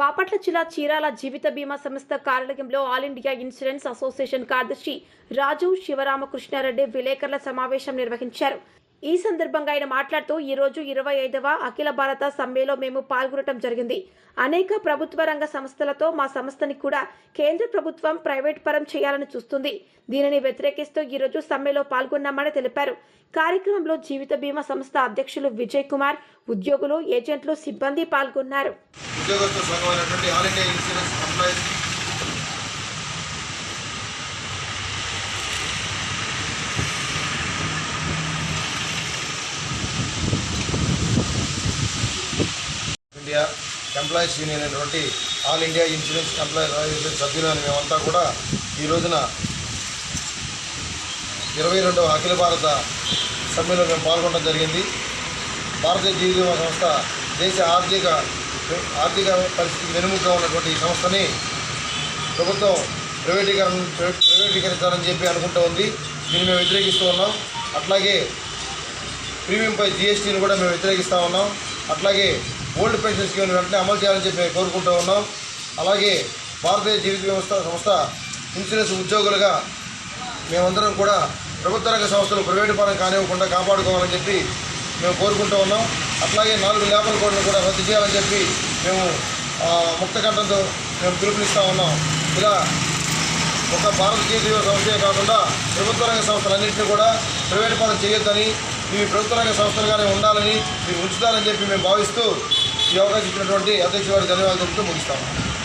బాపట్ల జిల్లా చీరాల జీవిత బీమా సంస్థ కార్యాలయంలో ఆల్ ఇండియా ఇన్సూరెన్స్ అసోసియేషన్ కార్యదర్శి రాజు శివరామకృష్ణారెడ్డి విలేకరుల సమావేశం నిర్వహించారు. ఈ సందర్భంగా ఆయన మాట్లాడుతూ ఈరోజు ఇరవై ఐదవ అఖిల భారత సమ్మెలో మేము పాల్గొనడం జరిగింది. అనేక ప్రభుత్వ రంగ సంస్థలతో మా సంస్థని కూడా కేంద్ర ప్రభుత్వం ప్రైవేట్ పరం చేయాలని చూస్తుంది. దీనిని వ్యతిరేకిస్తూ ఈరోజు సమ్మెలో పాల్గొన్నామని తెలిపారు. కార్యక్రమంలో జీవిత బీమా సంస్థ అధ్యక్షులు విజయ్ కుమార్ ఉద్యోగులు ఏజెంట్లు సిబ్బంది పాల్గొన్నారు ఉద్యోగస్తుల సంఘం అయినటువంటి all India insurance employees India employees union అయినటువంటి all India insurance employees association సభ్యులు అని మేమంతా కూడా ఈ రోజున ఇరవై రెండవ అఖిల భారత సమ్మెలో మేము పాల్గొనడం జరిగింది. భారతీయ జీవిత బీమా సంస్థ దేశ ఆర్థిక ఆర్థిక పరిస్థితికి వెనుముగ్గా ఉన్నటువంటి ఈ సంస్థని ప్రభుత్వం ప్రైవేటీకరణ ప్రైవేటీకరించాలని చెప్పి అనుకుంటూ ఉంది. దీన్ని మేము వ్యతిరేకిస్తూ ఉన్నాం. అట్లాగే ప్రీమియంపై జిఎస్టీని కూడా మేము వ్యతిరేకిస్తూ ఉన్నాం. అట్లాగే ఓల్డ్ పెన్షన్ స్కీమ్ వెంటనే అమలు చేయాలని చెప్పి మేము కోరుకుంటూ ఉన్నాం. అలాగే భారతీయ జీవిత వ్యవస్థ సంస్థ ఇన్సూరెన్స్ ఉద్యోగులుగా మేమందరం కూడా ప్రభుత్వ రంగ సంస్థలు ప్రైవేటు పరం కానివ్వకుండా కాపాడుకోవాలని చెప్పి మేము కోరుకుంటూ ఉన్నాం. అట్లాగే నాలుగు లేబర్ కోడ్లను కూడా రద్దు చేయాలని చెప్పి మేము ఆ, ముక్త కంఠంతో మేము పిలుపునిస్తూ ఉన్నాం. ఇలా ఒక భారత జీవిత సంస్థే కాకుండా ప్రభుత్వ రంగ సంస్థలన్నింటినీ కూడా ప్రైవేట్ పరం చేయొద్దని ఇవి ప్రభుత్వ రంగ సంస్థలుగానే ఉండాలని ఇవి ఉంచుతారని చెప్పి మేము భావిస్తూ ఈ అవకాశం ఇచ్చినటువంటి అధ్యక్షుడు వారికి ధన్యవాదాలు చెప్తూ ముగిస్తాము